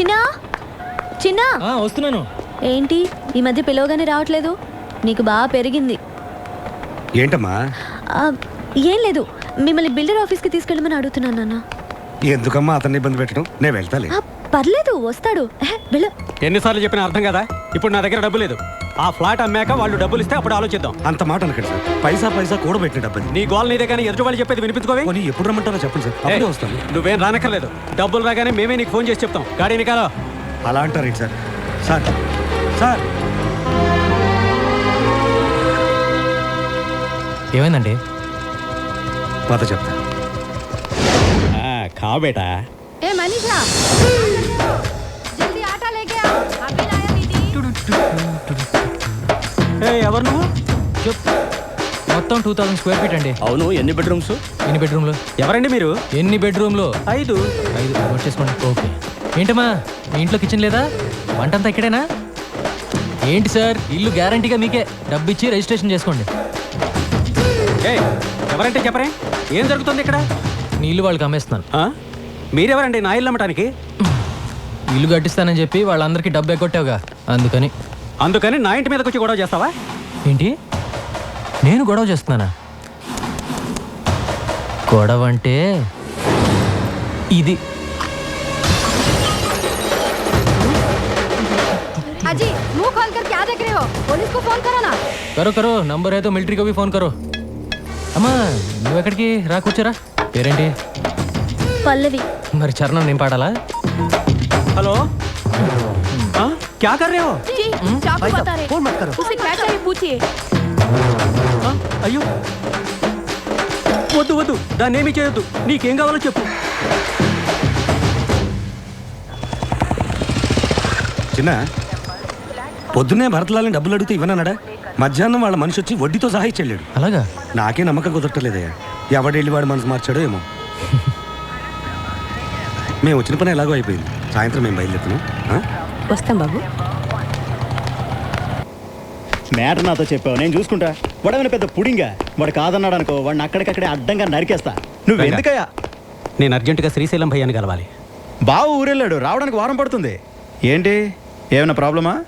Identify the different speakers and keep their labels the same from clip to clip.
Speaker 1: చిన్నా? చిన్నా?
Speaker 2: ఆ, వస్తున్నాను.
Speaker 1: ఏంటి? ఈ మధ్య పిలవగానే రావట్లేదు. నీకు బాగా పెరిగింది.
Speaker 3: ఏంటమ్మా?
Speaker 1: ఆ, ఏం లేదు. మిమ్మల్ని బిల్డర్ ఆఫీస్కి తీసుకెళ్ళమని అడుగుతున్నాను నాన్న.
Speaker 3: ఎందుకమ్మా అతన్ని ఇబ్బంది పెట్టడం? నేను వెళ్తాలే.
Speaker 1: ఆ, పర్లేదు వస్తాడు. ఎహె, వెళ్ళు.
Speaker 4: ఎన్నిసార్లు చెప్పినా అర్థం కదా? ఇప్పుడు నా దగ్గర డబ్బు లేదు. ఆ ఫ్లాట్ అమ్మాక వాళ్ళు డబ్బులు ఇస్తే అప్పుడు ఆలోచిద్దాం.
Speaker 3: అంత మాట అనకండి సార్. పైసా పైసా కూడబెట్టిన డబ్బని.
Speaker 4: నీ గోల్ నీదే కానీ ఎదుటి వాళ్ళు చెప్పేది వినిపించుకోవే.
Speaker 3: పోనీ ఎప్పుడు రమ్మంటారో చెప్పండి సార్. అప్పుడే వస్తాను.
Speaker 4: నువ్వేం రానక్కర్లేదు. డబ్బులు రాగానే మేమే నీకు ఫోన్ చేసి చెప్తాం. గాడీని కాదా
Speaker 3: అలా అంటారేంటి సార్? Sir sir.
Speaker 2: ఏమైందండి?
Speaker 3: పద చెప్తా.
Speaker 4: కా బేటా
Speaker 1: ఏ మనీషా? జల్దీ ఆటా లేకే ఆ అభి లాయా దీदी
Speaker 4: ఏ ఎవరు నువ్వు?
Speaker 2: చెప్. మొత్తం టూ థౌసండ్ స్క్వేర్ ఫీట్ అండి.
Speaker 5: అవును ఎన్ని బెడ్రూమ్స్
Speaker 2: ఎన్ని బెడ్రూమ్లు
Speaker 4: ఎవరండి మీరు?
Speaker 2: ఎన్ని బెడ్రూమ్లు
Speaker 4: ఐదు.
Speaker 2: ఐదు నోట్ చేసుకోండి. ఓకే. ఏంటమ్మా మీ ఇంట్లో కిచెన్ లేదా? వంట అంతా ఇక్కడేనా? ఏంటి సార్ ఇల్లు గ్యారంటీగా మీకే. డబ్బు ఇచ్చి రిజిస్ట్రేషన్ చేసుకోండి.
Speaker 4: ఏ ఎవరంటే చెప్పరే? ఏం జరుగుతుంది ఇక్కడ?
Speaker 2: నీ ఇల్లు వాళ్ళకి అమ్మేస్తున్నాను.
Speaker 4: ఆ? మీరెవరండి? నా ఇల్లు అమ్మటానికి?
Speaker 2: ఇల్లు కట్టిస్తానని చెప్పి వాళ్ళందరికీ డబ్బు ఎగ్గొట్టావుగా అందుకని.
Speaker 4: అందుకని నా ఇంటి మీదకి వచ్చి గొడవ చేస్తావా
Speaker 2: ఏంటి నేను గొడవ చేస్తున్నానా గొడవ అంటే ఇది
Speaker 1: अजी मुंह खोल कर क्या देख रहे हो पुलिस को फोन करो ना
Speaker 2: కరో కరో నంబర్ అయితే మిలిటరీ కవి ఫోన్ కరో అమ్మా నువ్వు ఎక్కడికి రా కూర్చోరా పేరేంటి
Speaker 1: పల్లవి
Speaker 2: మరి చరణం నేను పాడాలా
Speaker 4: హలో ఆ? క్యా కర్ రే హో
Speaker 1: जी चाकू बता रहे उसे क्या चाहिए पूछिए
Speaker 4: ఆ? అయ్యో వద్దు వద్దు దాన్ని ఏమీ చేయొద్దు నీకేం కావాలో చెప్పు
Speaker 3: చిన్న పొద్దున్నే భరతలాలని డబ్బులు అడిగితే ఇవ్వనన్నాడా మధ్యాహ్నం వాళ్ళ మనిషి వచ్చి వడ్డీతో సహా ఇచ్చెళ్ళాడు
Speaker 2: అలాగా
Speaker 3: నాకే నమ్మకం కుదరట్లేదయ్యా ఎవడెళ్ళి వాడు మనసు మార్చాడో ఏమో మేము వచ్చిన పని ఎలాగో అయిపోయింది సాయంత్రం మేము బయలుదేరుతున్నాం ఆ?
Speaker 1: వస్తాం బాబు.
Speaker 5: మ్యాటర్ నాతో చెప్పావు నేను చూసుకుంటా. వాడేమైనా పెద్ద పుడింగా? వాడు కాదన్నాడు అనుకో వాడిని అక్కడికక్కడే అడ్డంగా నరికేస్తా. నువ్వు. ఎందుకయ్యా?
Speaker 4: నేను అర్జెంటుగా శ్రీశైలం భయ్యాన్ని కలవాలి.
Speaker 5: బావ ఊరెళ్ళాడు రావడానికి వారం పడుతుంది. ఏంటి? ఏమైనా ప్రాబ్లమా?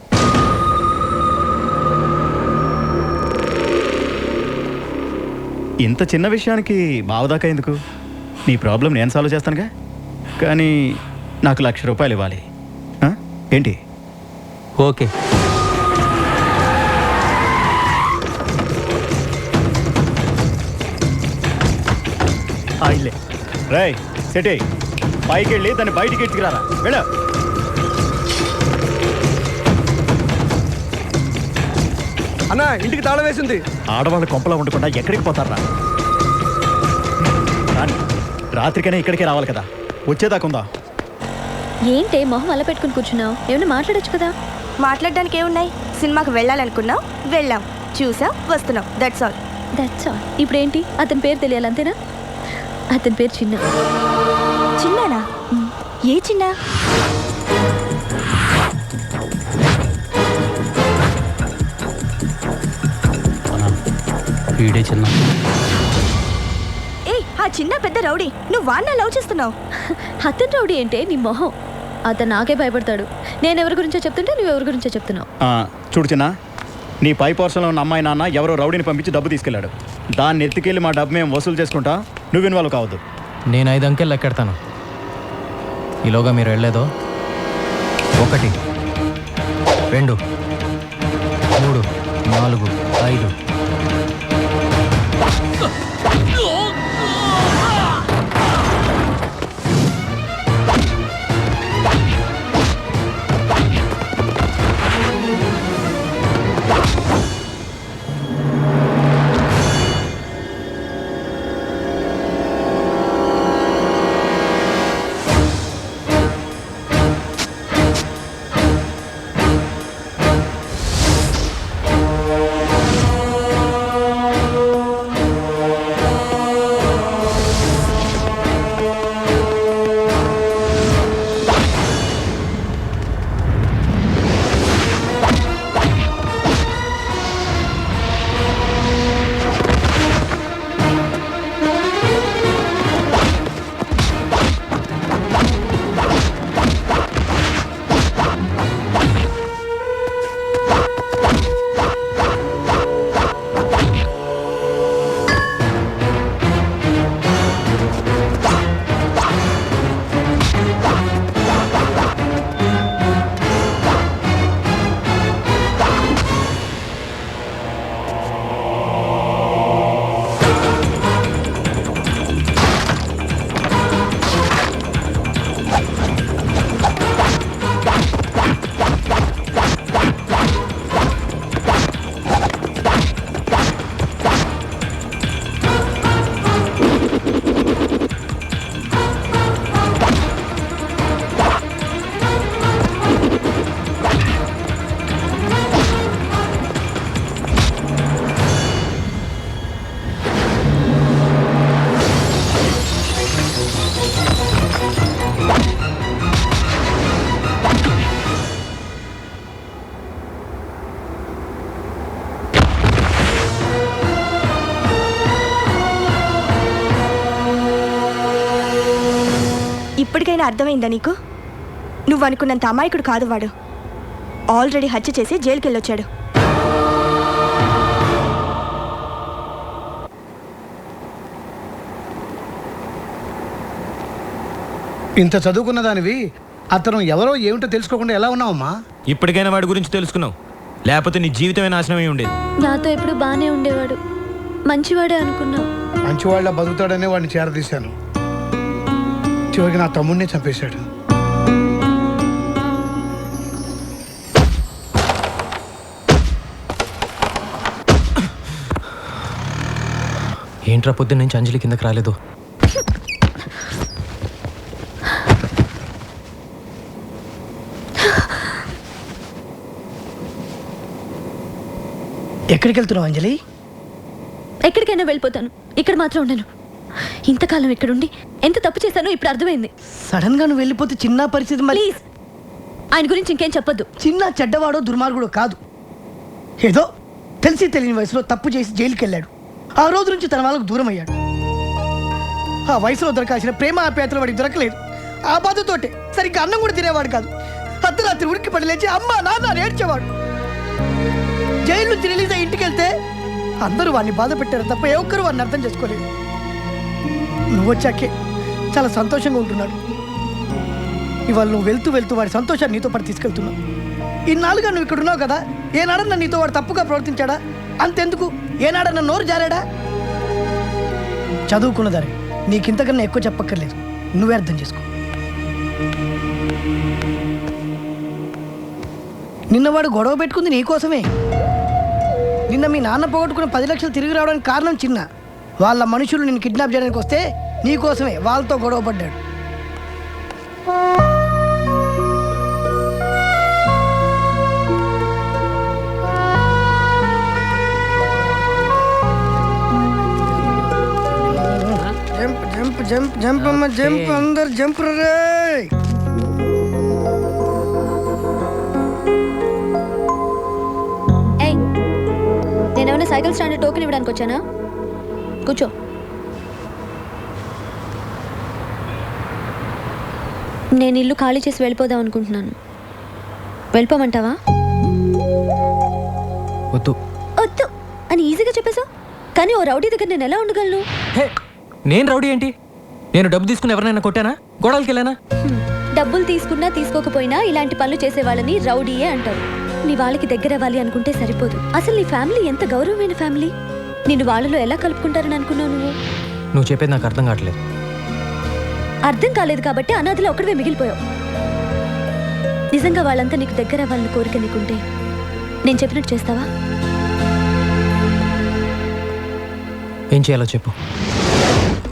Speaker 5: ఇంత చిన్న విషయానికి బావదాకా ఎందుకు? నీ ప్రాబ్లం నేను సాల్వ్ చేస్తానుగా? కానీ నాకు లక్ష రూపాయలు ఇవ్వాలి? ఏంటి?
Speaker 4: ఓకే.
Speaker 5: రై సెటే. పైకి వెళ్ళి దాన్ని బయటికి ఎత్తుకురారా? వెళ్ళ.
Speaker 3: అన్నా ఇంటికి తాళం వేసింది.
Speaker 5: ఆడవాళ్ళ కొంపలో ఉండకుండా ఎక్కడికి పోతారా? రాత్రికైనా ఇక్కడికే రావాలి కదా. వచ్చేదాకుందా
Speaker 1: ఏంటే మొహం అలా పెట్టుకుని కూర్చున్నావు? ఏమైనా మాట్లాడొచ్చు కదా?
Speaker 6: మాట్లాడడానికి ఏమున్నాయి? సినిమాకి వెళ్ళాలనుకున్నాం వెళ్ళాం. చూసాం వస్తున్నాం. దట్స్ ఆల్
Speaker 1: దట్స్ ఆల్ ఇప్పుడు ఏంటి అతని పేరు తెలియాలి అంతేనా? అతని పేరు చిన్న.
Speaker 6: చిన్నానా? ఏ చిన్న?
Speaker 4: వీడే చిన్న.
Speaker 6: ఏ ఆ చిన్న పెద్ద రౌడీ. నువ్వు వాడిన లవ్ చేస్తున్నావు?
Speaker 1: అతని రౌడీ ఏంటే నీ మొహం. అతను నాకే భయపడతాడు. నేను ఎవరి గురించో చెప్తుంటే నువ్వు ఎవరి గురించో చెప్తున్నావు.
Speaker 5: ఆ, చూడు చిన్న నీ పై పోర్షన్లో ఉన్న అమ్మాయి నాన్న ఎవరో రౌడీని పంపించి డబ్బు తీసుకెళ్ళాడు. దాన్ని ఎత్తుకెళ్ళి మా డబ్బు మేము వసూలు చేసుకుంటా నువ్వు ఇన్వాల్వ్ కావద్దు.
Speaker 2: నేను ఐదు అంకెలు లెక్కెడతాను. ఈలోగా మీరు వెళ్ళేదో ఒకటి రెండు మూడు నాలుగు ఐదు.
Speaker 6: అర్థమైందా నీకు? నువ్వు అనుకున్నంత అమాయకుడు కాదు వాడు. ఆల్రెడీ హత్య చేసి జైలుకి వెళ్ళొచ్చాడు
Speaker 7: ఇంత చదువుకున్న దానివి అతను ఎవరో ఏమిటో తెలుసుకోకుండా ఎలా ఉన్నావమ్మా?
Speaker 8: ఇప్పటికైనా వాడి గురించి తెలుసుకున్నావు. లేకపోతే నీ జీవితమే నాశనమై ఉండేది.
Speaker 1: నాతో ఎప్పుడు బాగానే ఉండేవాడు. మంచివాడే అనుకున్నా
Speaker 7: మంచివాళ్ళ బతుకుతాడనే వాడిని చేరదీశాను. చివరికి నా తమ్ముడిని చంపేశాడు.
Speaker 2: ఏంట్రా పొద్దున్న నుంచి అంజలి కిందకి రాలేదు?
Speaker 9: ఎక్కడికి వెళ్తున్నావు అంజలి?
Speaker 1: ఎక్కడికైనా వెళ్ళిపోతాను. ఇక్కడ మాత్రం ఉండను. ఇంతకాలం ఇక్కడుండి ఎంత తప్పు చేశానో ఇప్పుడు అర్థమైంది.
Speaker 9: సడన్గా నువ్వు వెళ్ళిపోతే చిన్న పరిస్థితి మరి
Speaker 1: ప్లీజ్. ఆయన గురించి ఇంకేం చెప్పొద్దు.
Speaker 9: చిన్న చెడ్డవాడో దుర్మార్గుడో కాదు. ఏదో తెలిసి తెలియని వయసులో తప్పు చేసి జైలుకి వెళ్ళాడు ఆ రోజు నుంచి తన వాళ్ళకు దూరం అయ్యాడు ఆ వయసులో దొరకాల్సిన ప్రేమ ఆప్యాయతలు వాడికి దొరకలేదు. ఆ బాధతోటే సరిగ్గా అన్నం కూడా తినేవాడు కాదు. అర్ధరాత్రి ఉరికి పడి లేచి అమ్మ నాన్న అని ఏడ్చేవాడు. జైలు నుంచి రిలీజ్ అయ్యి ఇంటికి వెళ్తే అందరూ వాడిని బాధ పెట్టారు తప్ప ఏ ఒక్కరు వాడిని అర్థం చేసుకోలేదు. నువ్వు వచ్చాకే చాలా సంతోషంగా ఉంటున్నాడు. ఇవాళ నువ్వు వెళ్తూ వెళ్తూ వాడి సంతోషాన్ని నీతో పాటు తీసుకెళ్తున్నావు. ఇన్నాళ్ళుగా నువ్వు ఇక్కడ ఉన్నావు కదా ఏనాడన్నా నీతో వాడు తప్పుగా ప్రవర్తించాడా? అంతెందుకు? ఏనాడన్నా నోరు జారాడా? చదువుకున్నదారే నీకింతకన్నా ఎక్కువ చెప్పక్కర్లేదు. నువ్వే అర్థం చేసుకో. నిన్నవాడు గొడవ పెట్టుకుంది నీకోసమే. నిన్న మీ నాన్న పోగొట్టుకున్న పది లక్షలు తిరిగి రావడానికి కారణం చిన్న. వాళ్ళ మనుషులు నిన్ను కిడ్నాప్ చేయడానికి వస్తే నీకోసమే వాళ్ళతో గొడవ పడ్డాడు. జంప్ జంప్ జంప్ జంప్ అమ్మ జంప్ అందరు జంప్ రే.
Speaker 1: ఏయ్ నేనేమైనా సైకిల్ స్టాండ్ టోకెన్ ఇవ్వడానికి వచ్చానా? కూర్చో నేను ఇల్లు ఖాళీ చేసి వెళ్ళిపోదాం అనుకుంటున్నాను. వెళ్ళిపోమంటావా?
Speaker 2: వద్దు.
Speaker 1: వద్దు. అని ఈజీగా చెప్పేశావు? కానీ ఓ రౌడీ దగ్గర నేను ఎలా ఉండగలను?
Speaker 2: హే నేను రౌడీ ఏంటి? నేను డబ్బు తీసుకుని ఎవరినైనా కొట్టానా? గోడలకి వెళ్ళానా.
Speaker 1: డబ్బులు తీసుకున్నా తీసుకోకపోయినా ఇలాంటి పనులు చేసే వాళ్ళని రౌడీయే అంటారు. నీ వాళ్ళకి దగ్గర అవ్వాలి అనుకుంటే సరిపోదు. అసలు నీ ఫ్యామిలీ ఎంత గౌరవమైన ఫ్యామిలీ? నిన్ను వాళ్ళలో ఎలా కలుపుకుంటారని అనుకున్నావు నువ్వు?
Speaker 2: నువ్వు చెప్పేది నాకు అర్థం కావట్లేదు.
Speaker 1: అర్థం కాలేదు కాబట్టి అనాథలో ఒక్కడవే మిగిలిపోయావు. నిజంగా వాళ్ళంతా నీకు దగ్గర వాళ్ళని కోరిక నీకుంటే నేను చెప్పినట్టు చేస్తావా?
Speaker 2: ఏం చేయాలో చెప్పు.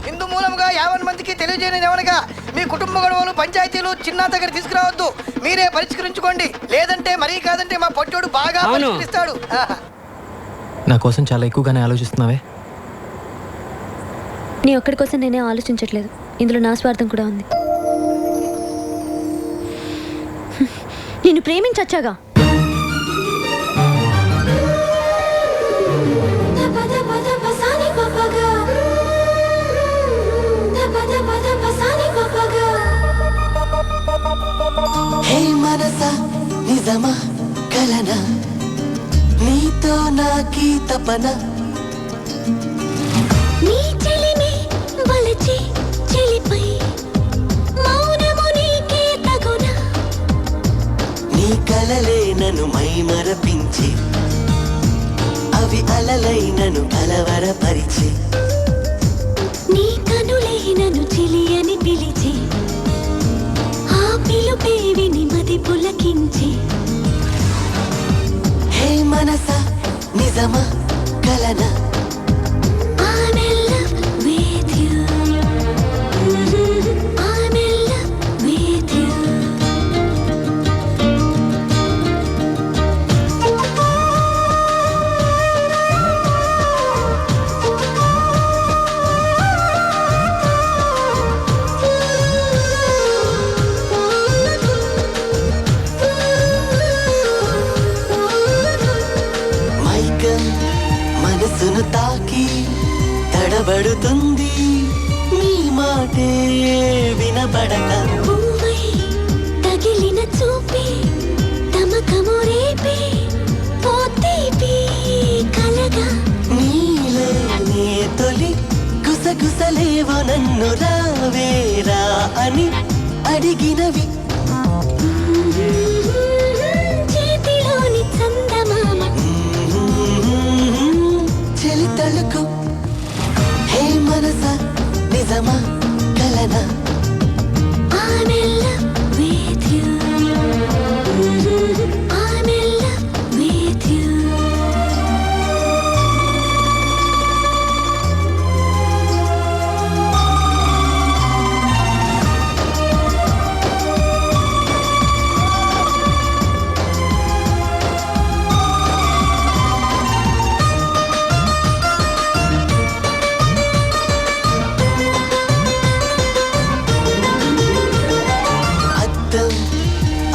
Speaker 9: హిందూ మూలంగా యావన్ మందికి తెలియజేయని మీ కుటుంబ గొడవలు పంచాయతీలు చిన్న దగ్గర తీసుకురావద్దు. మీరే పరిష్కరించుకోండి. లేదంటే మరీ కాదంటే మా పొట్టోడు బాగా. పరిష్కరిస్తాడు.
Speaker 2: నా కోసం చాలా ఎక్కువగానే ఆలోచిస్తున్నావే.
Speaker 1: నీ ఒక్కడి కోసం నేనే ఆలోచించట్లేదు. ఇందులో నా స్వార్థం కూడా ఉంది. నిన్ను ప్రేమించచ్చాగా?
Speaker 10: హే మనస నిజమా కలన? నీతో నాకీ తపన
Speaker 11: నీ చెలిమి వలచి చెలిపై మౌనము నీకే తగునా.
Speaker 10: నీ కలలే నన్ను మైమరపించి అవి అలలై నన్ను కలవరపరిచి.
Speaker 11: నీ కనులే నన్ను చెలియని పిలిచి ఆ పిలుపే విని మది పులకించి
Speaker 10: నిజమా కలన నన్ను రావేరా అని అడిగినవి.
Speaker 11: చేతిలోని చందమామ.
Speaker 10: చెలి తళుకు హే మనస నిజమా కలనా?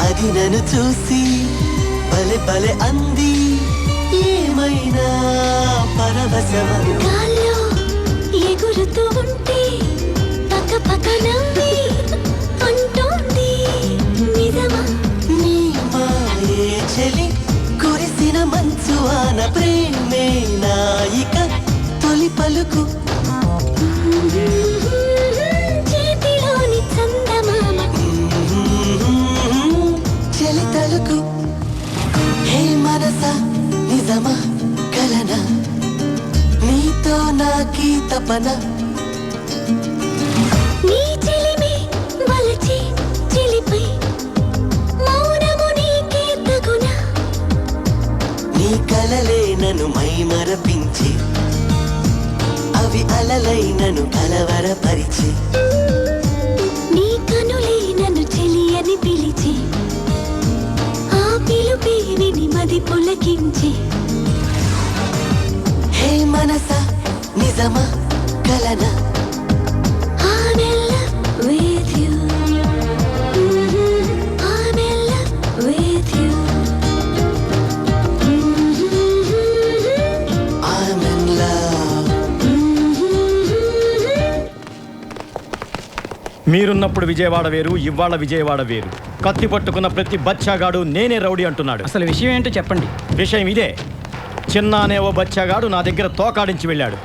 Speaker 10: అది నన్ను చూసి బలె బలె అంది. ఏమైనా పరవశమా?
Speaker 11: గాల్లో ఎగురుతూ ఉంటే పక్క పక్క నవ్వి అంటోంది. నిజమా?
Speaker 10: నీ మాయే చెలి? కురిసిన మంచు ఆన ప్రేమే నాయిక. తొలి పలుకు. అవి అలలై నన్ను కలవరపరిచి.
Speaker 11: నీ కనులే నన్ను చెలియని పిలిచి ఆ పిలుపే విని మది పులకించి.
Speaker 10: హే మనస నిజమా కలనా?
Speaker 3: మీరున్నప్పుడు విజయవాడ వేరు ఇవాళ విజయవాడ వేరు. కత్తి పట్టుకున్న ప్రతి బచ్చాగాడు నేనే రౌడీ అంటున్నాడు.
Speaker 12: అసలు విషయం ఏంటో చెప్పండి.
Speaker 3: విషయం ఇదే. చిన్న అనే ఓ బచ్చాగాడు నా దగ్గర తోకాడించి వెళ్ళాడు.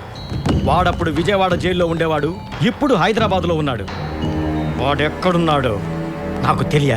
Speaker 3: వాడప్పుడు విజయవాడ జైల్లో ఉండేవాడు ఇప్పుడు హైదరాబాద్లో ఉన్నాడు. వాడెక్కడున్నాడో నాకు తెలియాలి.